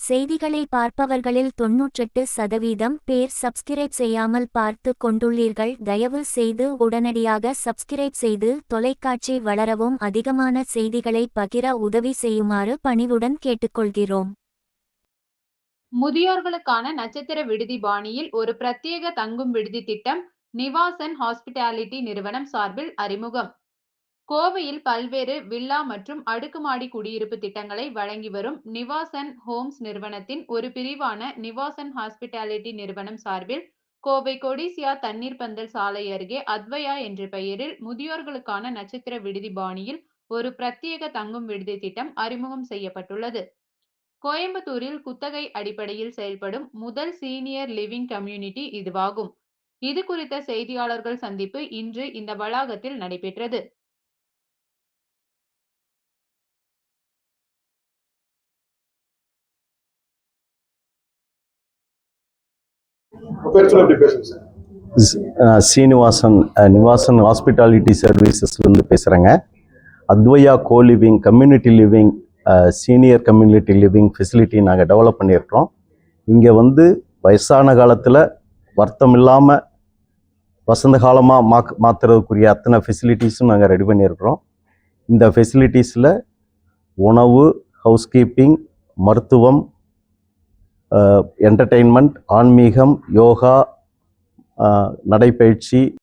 செய்திகளை பார்ப்பவர்களில் தொன்னூற்றெட்டு சதவீதம் பேர் சப்ஸ்கிரைப் செய்யாமல் பார்த்து கொண்டுள்ளீர்கள். தயவு செய்து உடனடியாக சப்ஸ்கிரைப் செய்து தொலைக்காட்சி வளரவும் அதிகமான செய்திகளை பகிர உதவி செய்யுமாறு பணிவுடன் கேட்டுக்கொள்கிறோம். முதியோர்களுக்கான நட்சத்திர விடுதி பாணியில் ஒரு பிரத்யேக தங்கும் விடுதி திட்டம் நிவாசன் ஹாஸ்பிட்டாலிட்டி நிறுவனம் சார்பில் அறிமுகம். கோவையில் பல்வேறு வில்லா மற்றும் அடுக்குமாடி குடியிருப்பு திட்டங்களை வழங்கி வரும் நிவாசன் ஹோம்ஸ் நிறுவனத்தின் ஒரு பிரிவான நிவாசன் ஹாஸ்பிட்டாலிட்டி நிறுவனம் சார்பில் கோவை கொடிசியா தண்ணீர் பந்தல் சாலை அருகே அத்வயா என்ற பெயரில் முதியோர்களுக்கான நட்சத்திர விடுதி பாணியில் ஒரு பிரத்யேக தங்கும் விடுதி திட்டம் அறிமுகம் செய்யப்பட்டுள்ளது. கோயம்புத்தூரில் குத்தகை அடிப்படையில் செயல்படும் முதல் சீனியர் லிவிங் கம்யூனிட்டி இதுவாகும். இது குறித்த செய்தியாளர்கள் சந்திப்பு இன்று இந்த வளாகத்தில் நடைபெற்றது. சீனிவாசன் நிவாசன் ஹாஸ்பிட்டாலிட்டி சர்வீசஸ்லேருந்து பேசுகிறேங்க Advaya co living community living senior community living facility நாங்கள் டெவலப் பண்ணியிருக்கிறோம். இங்கே வந்து வயசான காலத்தில் வருத்தம் இல்லாமல் வசந்த காலமாக மா மாற்றுறதுக்குரிய அத்தனை ஃபெசிலிட்டிஸும் நாங்கள் ரெடி பண்ணியிருக்கிறோம். இந்த ஃபெசிலிட்டிஸில் உணவு ஹவுஸ் கீப்பிங் மருத்துவம் என்டர்டெயின்மெண்ட் ஆன்மீகம் யோகா நடைப்பயிற்சி